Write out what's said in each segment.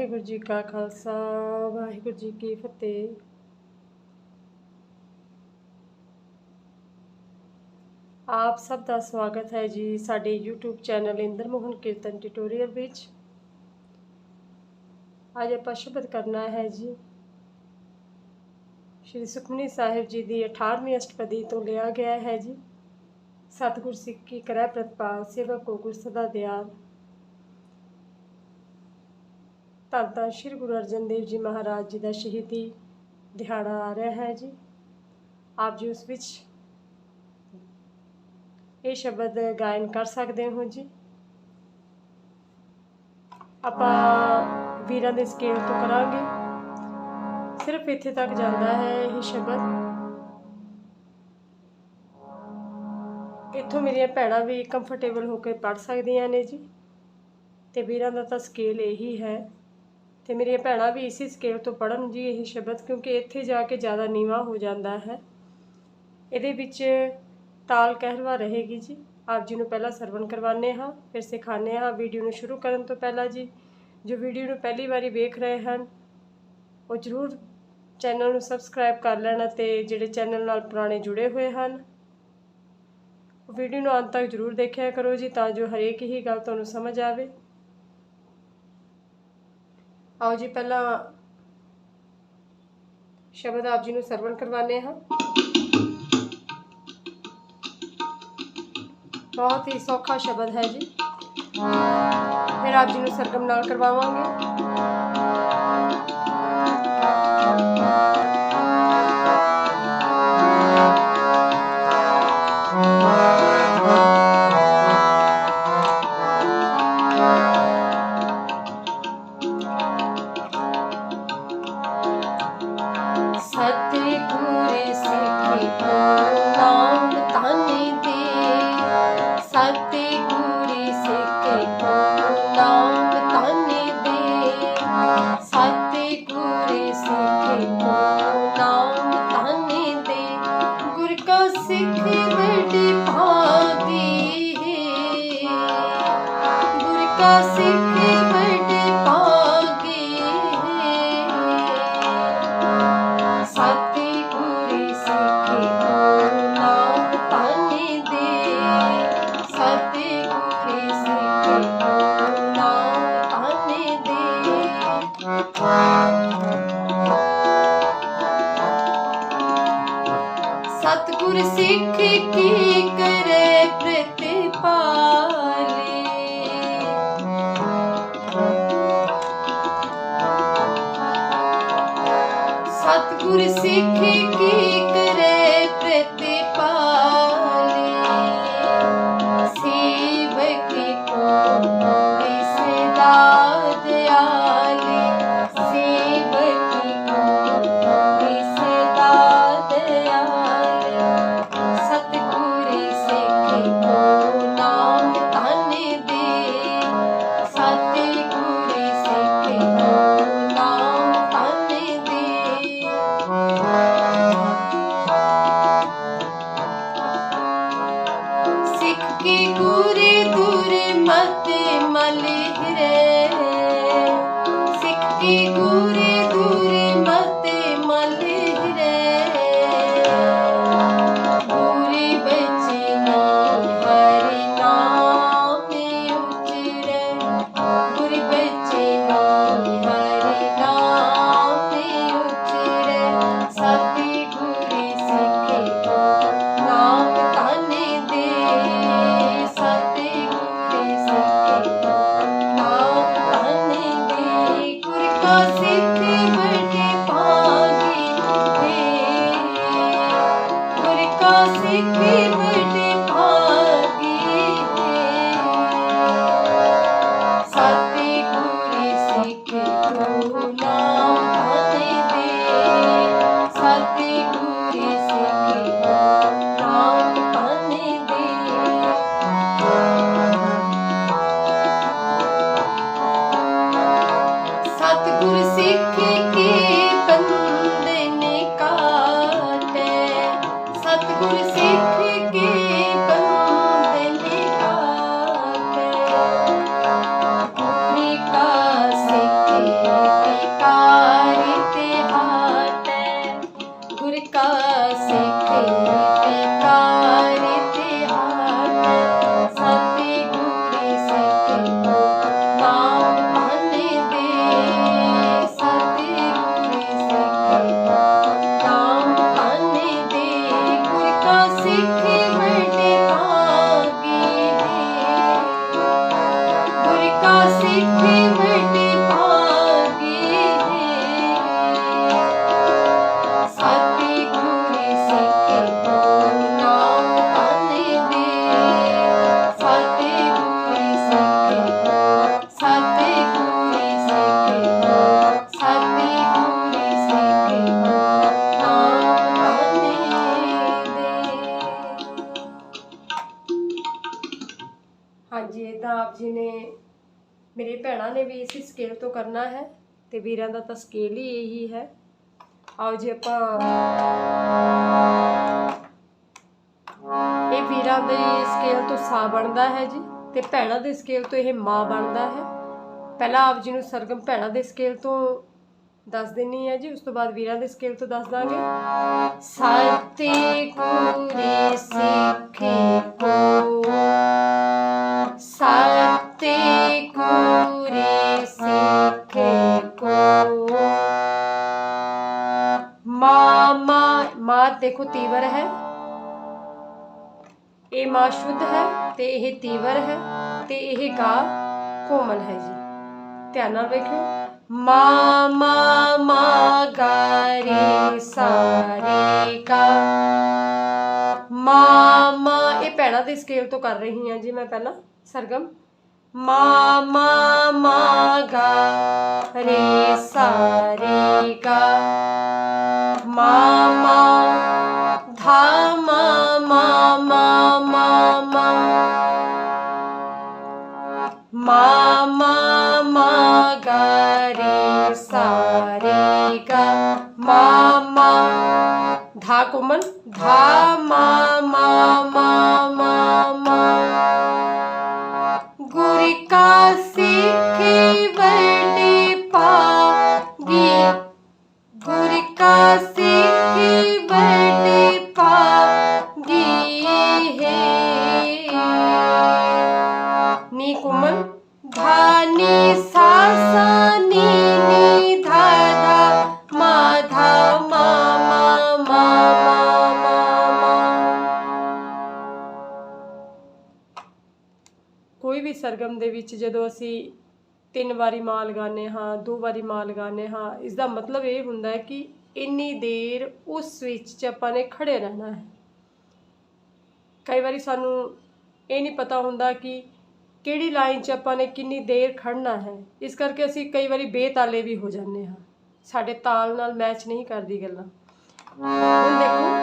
ਵਾਹਿਗੁਰੂ ਜੀ ਕਾ ਖਾਲਸਾ, ਵਾਹਿਗੁਰੂ ਜੀ ਕੀ ਫਤਿਹ। ਆਪ ਸਭ ਦਾ ਸਵਾਗਤ ਹੈ ਜੀ ਸਾਡੇ YouTube channel Inder Mohan kirtan tutorial ਵਿੱਚ। ਅੱਜ ਆਪਾਂ ਸ਼ਬਦ ਕਰਨਾ ਹੈ ਜੀ। ਸ਼੍ਰੀ ਸੁਖਮਨੀ ਸਾਹਿਬ ਜੀ ਦੀ 18ਵੀਂ ਅਸ਼ਟਪਦੀ ਤੋਂ ਲਿਆ ਗਿਆ ਹੈ ਜੀ। ਸਤਿਗੁਰ ਸਿੱਖ ਕੀ ਕਰੈ ਪ੍ਰਤਪਾਲ ਸੇਵਕ ਕੋ ਗੁਰ ਸਦਾ ਦਿਆਲ। ਧੰਨ ਧੰਨ ਸ਼੍ਰੀ ਗੁਰੂ ਅਰਜਨ ਦੇਵ ਜੀ ਮਹਾਰਾਜ ਜੀ ਦਾ ਸ਼ਹੀਦੀ ਦਿਹਾੜਾ ਆ ਰਿਹਾ ਹੈ ਜੀ। ਆਪ ਜੀ ਉਸ ਵਿੱਚ ਇਹ ਸ਼ਬਦ ਗਾਇਨ ਕਰ ਸਕਦੇ ਹੋ ਜੀ। ਆਪਾਂ ਵੀਰਾਂ ਦੇ ਸਕੇਲ ਤੋਂ ਕਰਾਂਗੇ। ਸਿਰਫ ਇੱਥੇ ਤੱਕ ਜਾਂਦਾ ਹੈ ਇਹ ਸ਼ਬਦ। ਇੱਥੋਂ ਮੇਰੀਆਂ ਭੈਣਾਂ ਵੀ ਕੰਫਰਟੇਬਲ ਹੋ ਕੇ ਪੜ ਸਕਦੀਆਂ ਨੇ ਜੀ। ਤੇ ਵੀਰਾਂ ਦਾ ਤਾਂ ਸਕੇਲ ਇਹੀ ਹੈ। ਤੇ ਮੇਰੀਆਂ ਭੈਣਾਂ ਵੀ ਇਸੇ ਸਕੇਲ ਤੋਂ ਪੜਨ ਜੀ ਇਹ ਸ਼ਬਦ, ਕਿਉਂਕਿ ਇੱਥੇ ਜਾ ਕੇ ਜ਼ਿਆਦਾ ਨੀਵਾ ਹੋ ਜਾਂਦਾ ਹੈ। ਇਹਦੇ ਵਿੱਚ ਤਾਲ ਕਹਿਰਵਾ ਰਹੇਗੀ ਜੀ। ਆਪ ਜੀ ਨੂੰ ਪਹਿਲਾਂ ਸਰਵਣ ਕਰਵਾਉਂਦੇ ਹਾਂ, ਫਿਰ ਸਿਖਾਉਂਦੇ ਹਾਂ। ਵੀਡੀਓ ਨੂੰ ਸ਼ੁਰੂ ਕਰਨ ਤੋਂ ਪਹਿਲਾਂ ਜੀ, ਜੋ ਵੀਡੀਓ ਨੂੰ ਪਹਿਲੀ ਵਾਰੀ ਵੇਖ ਰਹੇ ਹਨ, ਉਹ ਜ਼ਰੂਰ ਚੈਨਲ ਨੂੰ ਸਬਸਕ੍ਰਾਈਬ ਕਰ ਲੈਣਾ ਤੇ ਜਿਹੜੇ ਚੈਨਲ ਨਾਲ ਪੁਰਾਣੇ ਜੁੜੇ ਹੋਏ ਹਨ, ਉਹ ਵੀਡੀਓ ਨੂੰ ਅੰਤ ਤੱਕ ਜ਼ਰੂਰ ਦੇਖਿਆ ਕਰੋ ਜੀ, ਤਾਂ ਜੋ ਹਰੇਕ ਹੀ ਗੱਲ ਤੁਹਾਨੂੰ ਸਮਝ ਆਵੇ। ਆਓ ਜੀ, ਪਹਿਲਾਂ ਸ਼ਬਦ ਆਪ ਜੀ ਨੂੰ ਸਰਵਣ ਕਰਵਾਉਂਦੇ ਹਾਂ। ਬਹੁਤ ਹੀ ਸੌਖਾ ਸ਼ਬਦ ਹੈ ਜੀ। ਫਿਰ ਆਪ ਜੀ ਨੂੰ ਸਰਗਮ ਨਾਲ ਕਰਵਾਵਾਂਗੇ। ਸਤਿਗੁਰ ਸਿੱਖੀ ਨਾਮ ਤਾਨੇ ਦੇ ਸਤਿਗੁਰ ਸਿੱਖੀ ਕੋ ਨਾਮ ਤਾਨੇ ਦੇ, ਸਤਿਗੁਰ ਸਿੱਖੀ ਕੋ ਨਾਮ ਤਾਨੇ ਦੇ, ਗੁਰ ਕਾ ਸਿੱਖ ਬੜੀ ਭਾਗੀ ਗੁਰ ਕਾ ਸਿੱਖ ਬੜੀ ਸਤਿਗੁਰ ਸਿੱਖ ਕੀ ਕਰੇ ਪ੍ਰਤਿਪਾਲੇ। ਸਤਿਗੁਰ ਸਿੱਖ ਕੀ ਕਰੇ ਪ੍ਰਤਿਪਾਲੇ। ਸੇਵਕ ਕੋ ਗੁਰ ਕਾ का सके ਆਪ ਜੀ ਨੇ, ਮੇਰੇ ਭੈਣਾਂ ਨੇ ਵੀ ਇਸੇ ਸਕੇਲ ਤੋਂ ਕਰਨਾ ਹੈ ਤੇ ਵੀਰਾਂ ਦਾ ਤਾਂ ਸਕੇਲ ਹੀ ਇਹੀ ਹੈ। ਆਓ ਜੀ ਆਪਾਂ ਇਹ ਵੀਰਾਂ ਦੇ ਸਕੇਲ ਤੋਂ ਸਾ ਬਣਦਾ ਹੈ ਜੀ ਤੇ ਭੈਣਾਂ ਦੇ ਸਕੇਲ ਤੋਂ ਇਹ ਮਾਂ ਬਣਦਾ ਹੈ। ਪਹਿਲਾਂ ਆਪ ਜੀ ਨੂੰ ਸਰਗਮ ਭੈਣਾਂ ਦੇ ਸਕੇਲ ਤੋਂ ਦੱਸ ਦਿੰਨੀ ਹੈ ਜੀ, ਉਸ ਤੋਂ ਬਾਅਦ ਵੀਰਾਂ ਦੇ ਸਕੇਲ ਤੋਂ ਦੱਸ ਦਾਂਗੇ। ਸਤਿ ਗੁਰੇ ਸਿੱਖੇ ਕੋ। ਸਤਿ ਗੁਰੇ ਸਿੱਖੇ ਕੋ। ਮਾਮਾ, ਮਾ ਦੇਖੋ ਤੀਵਰ ਹੈ। ਇਹ ਮਾ ਸ਼ੁੱਧ ਹੈ ਤੇ ਇਹ ਤੀਵਰ ਹੈ ਤੇ ਇਹ ਗਾ ਕੋਮਲ ਹੈ ਜੀ। ਧਿਆਨ ਨਾਲ ਵੇਖਿਓ। ma ma ma ga re sa re ga ma ma ਇਹ ਪੈਣਾ ਦੇ ਸਕੇਲ ਤੋਂ ਕਰ ਰਹੀ ਹਾਂ ਜੀ ਮੈਂ ਪਹਿਲਾਂ ਸਰਗਮ ma ma ma ga re sa re ga ma ma tha ma ma ma ma ma ma ma ma ga re sa re ga ma ma धा कोमल धा मा मा मा मा मा ਨੀ ਕੁਮਨ ਧਾਨੀ ਸਾਸਾ ਨੀ ਨੀ ਧਾ ਧਾ ਮਾ ਧਾ ਮਾ ਮਾ ਮਾ ਮਾ ਮਾ ਮਾ ਕੋਈ ਵੀ ਸਰਗਮ ਦੇ ਵਿੱਚ ਜਦੋਂ ਅਸੀਂ ਤਿੰਨ ਵਾਰੀ ਮਾਂ ਲਗਾਉਂਦੇ ਹਾਂ ਦੋ ਵਾਰੀ ਮਾਂ ਲਗਾਉਂਦੇ ਹਾਂ ਇਸ ਦਾ ਮਤਲਬ ਇਹ ਹੁੰਦਾ ਹੈ ਕਿ ਇੰਨੀ ਦੇਰ ਉਸ ਵਿੱਚ ਚ ਆਪਾਂ ਨੇ ਖੜੇ ਰਹਿਣਾ ਹੈ। ਕਈ ਵਾਰੀ ਸਾਨੂੰ ਇਹ ਨਹੀਂ ਪਤਾ ਹੁੰਦਾ ਕਿ ਕਿਹੜੀ ਲਾਈਨ 'ਚ ਆਪਾਂ ਨੇ ਕਿੰਨੀ ਦੇਰ ਖੜਨਾ ਹੈ? ਇਸ ਕਰਕੇ ਅਸੀਂ ਕਈ ਵਾਰੀ ਬੇਤਾਲੇ ਵੀ ਹੋ ਜਾਂਦੇ ਹਾਂ। ਸਾਡੇ ਤਾਲ ਨਾਲ ਮੈਚ ਨਹੀਂ ਕਰਦੀ ਗੱਲਾਂ। ਹੁਣ ਦੇਖੋ।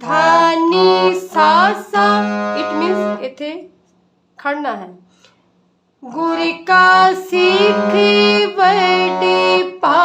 ਧਾਨੀ ਸਾਸਾ ਇਟ ਮੀਨਸ ਇੱਥੇ ਖੜਨਾ ਹੈ। ਗੁਰ ਕਾ ਸਿੱਖੀ ਵਰਡੇ ਪਾ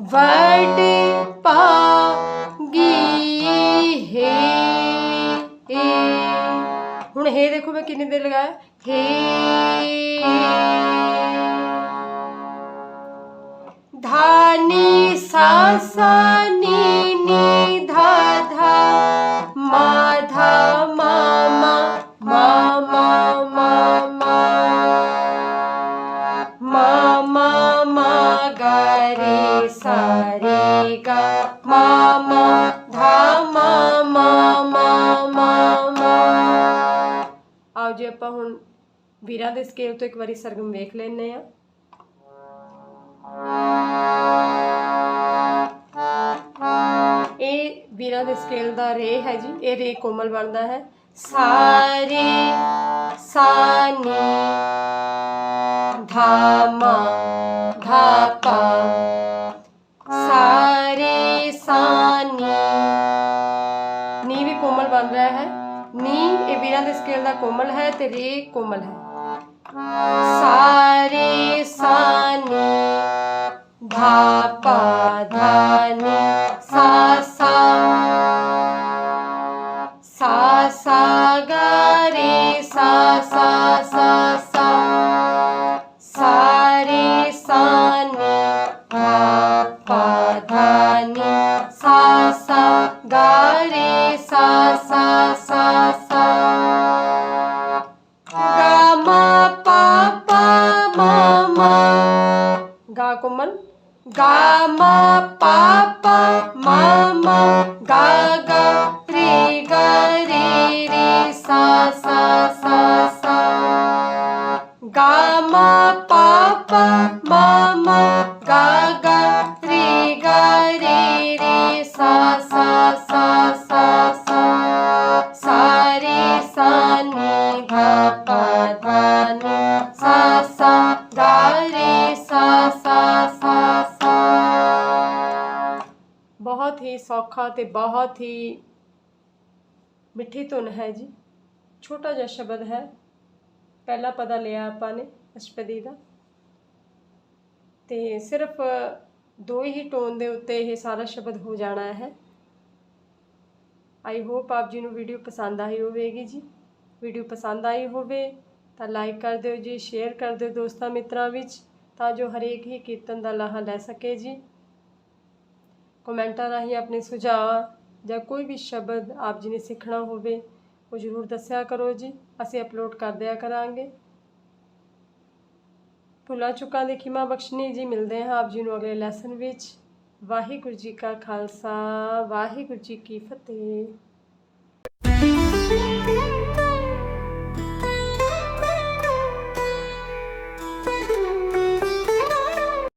ਵਰਡੇ ਪਾ ਗੀ ਹੈ ਹੁਣ ਹੇ ਦੇਖੋ ਮੈਂ ਕਿੰਨੇ ਦੇਰ ਲਗਾਇਆ? ਹੈ। ਧਾਨੀ ਸਾਸਾ ਨੀ ਆਓ ਜੀ, ਆਪਾਂ ਹੁਣ ਵੀਰਾਂ ਦੇ ਸਕੇਲ ਤੋਂ ਇੱਕ ਵਾਰੀ ਸਰਗਮ ਵੇਖ ਲੈਨੇ ਆ ਇਹ ਵੀਰਾਂ ਦੇ ਸਕੇਲ ਦਾ ਰੇ ਹੈ ਜੀ। ਇਹ ਰੇ ਕੋਮਲ ਬਣਦਾ ਹੈ। ਸਾਰੇ ਸਾਨੀ ਧਾਮਾ, ਧਾਪਾ ਇਹ ਦੇ ਸਕੇਲ ਦਾ ਕੋਮਲ ਹੈ ਤੇ ਰੇ ਕੋਮਲ ਹੈ। ਸਾਰੇ ਸਾਨੀ ਧਾਪਾ ਧਾਨੀ गा मा पा पा मा गा गा रे गा रे रे सा गा मा पा पा मा गा गा रे गा रे रे सा सा सा नी धा ਸੌਖਾ ਤੇ ਬਹੁਤ ਹੀ ਮਿੱਠੀ ਧੁਨ ਹੈ ਜੀ। ਛੋਟਾ ਜਿਹਾ ਸ਼ਬਦ ਹੈ। ਪਹਿਲਾ ਪਦਾ ਲਿਆ ਆਪਾਂ ਨੇ ਅਸ਼ਪਦੀ ਦਾ। ਤੇ ਸਿਰਫ ਦੋ ਹੀ ਟੋਨ ਦੇ ਉੱਤੇ ਇਹ ਸਾਰਾ ਸ਼ਬਦ ਹੋ ਜਾਣਾ ਹੈ। ਆਈ ਹੋਪ ਆਪ ਜੀ ਨੂੰ ਵੀਡੀਓ ਪਸੰਦ ਆਈ ਹੋਵੇਗੀ ਜੀ। ਵੀਡੀਓ ਪਸੰਦ ਆਈ ਹੋਵੇ ਤਾਂ ਲਾਈਕ ਕਰ ਦਿਓ ਜੀ ਸ਼ੇਅਰ ਕਰ ਦਿਓ ਦੋਸਤਾਂ ਮਿੱਤਰਾਂ ਵਿੱਚ ਤਾਂ ਜੋ ਹਰੇਕ ਹੀ ਕੀਰਤਨ ਦਾ ਲਾਹਾ ਲੈ ਸਕੇ ਜੀ। ਕਮੈਂਟਾਂ ਰਾਹੀਂ ਆਪਣੇ ਸੁਝਾਅ ਜਾਂ ਕੋਈ ਵੀ ਸ਼ਬਦ ਆਪ ਜੀ ਨੇ ਸਿੱਖਣਾ ਹੋਵੇ, ਉਹ ਜ਼ਰੂਰ ਦੱਸਿਆ ਕਰੋ ਜੀ। ਅਸੀਂ ਅਪਲੋਡ ਕਰ ਦਿਆ ਕਰਾਂਗੇ। ਭੁੱਲਾਂ ਚੁੱਕਾਂ ਦੀ ਖਿਮਾ ਬਖਸ਼ਣੀ ਜੀ। ਮਿਲਦੇ ਹਾਂ ਆਪ ਜੀ ਨੂੰ ਅਗਲੇ ਲੈਸਨ ਵਿੱਚ। ਵਾਹਿਗੁਰੂ ਜੀ ਕਾ ਖਾਲਸਾ। ਵਾਹਿਗੁਰੂ ਜੀ ਕੀ ਫਤਿਹ।